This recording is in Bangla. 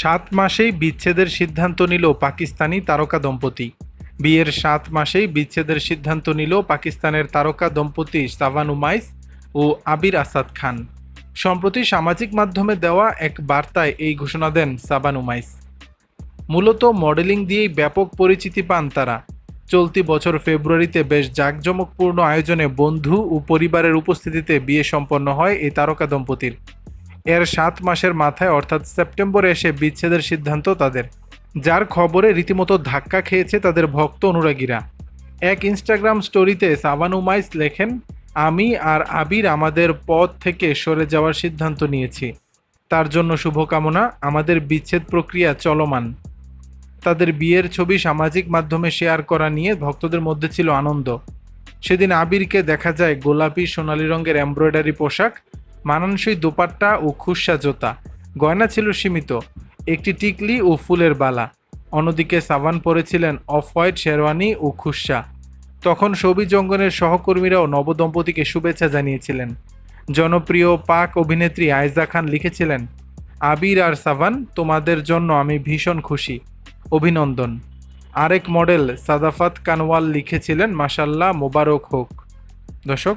সাত মাসেই বিচ্ছেদের সিদ্ধান্ত নিল পাকিস্তানি তারকা দম্পতি। বিয়ের সাত মাসেই বিচ্ছেদের সিদ্ধান্ত নিল পাকিস্তানের তারকা দম্পতি সাভান উমাইস ও আবির আসাদ খান। সম্প্রতি সামাজিক মাধ্যমে দেওয়া এক বার্তায় এই ঘোষণা দেন সাবান উমাইস। মূলত মডেলিং দিয়েই ব্যাপক পরিচিতি পান তারা। চলতি বছর ফেব্রুয়ারিতে বেশ জাঁকজমকপূর্ণ আয়োজনে বন্ধু ও পরিবারের উপস্থিতিতে বিয়ে সম্পন্ন হয় এই তারকা দম্পতির। এর সাত মাসের মাথায়, অর্থাৎ সেপ্টেম্বরে এসে বিচ্ছেদের সিদ্ধান্ত তাদের। যার খবরে রীতিমতো ধাক্কা খেয়েছে তাদের ভক্ত অনুরাগীরা। এক ইনস্টাগ্রাম স্টোরিতে সাবান উমাইস লেখেন, আমি আর আবির আমাদের পথ থেকে সরে যাওয়ার সিদ্ধান্ত নিয়েছি। তার জন্য শুভকামনা, আমাদের বিচ্ছেদ প্রক্রিয়া চলমান। তাদের বিয়ের ছবি সামাজিক মাধ্যমে শেয়ার করা নিয়ে ভক্তদের মধ্যে ছিল আনন্দ। সেদিন আবিরকে দেখা যায় গোলাপি সোনালী রঙের এমব্রয়ডারি পোশাক মানানসই দোপাট্টা ও খুস্সা জোতা। গয়না ছিল সীমিত, একটি টিকলি ও ফুলের বালা। অন্যদিকে সাবান পরেছিলেন অফ হোয়াইট শেরওয়ানি ও খুস্সা তখন সবি জঙ্গনের সহকর্মীরাও নবদম্পতিকে শুভেচ্ছা জানিয়েছিলেন। জনপ্রিয় পাক অভিনেত্রী আয়জা খান লিখেছিলেন, আবির আর সাভান তোমাদের জন্য আমি ভীষণ খুশি। অভিনন্দন। আরেক মডেল সাদাফাত কানওয়াল লিখেছিলেন মাসাল্লাহ মোবারক হোক। দর্শক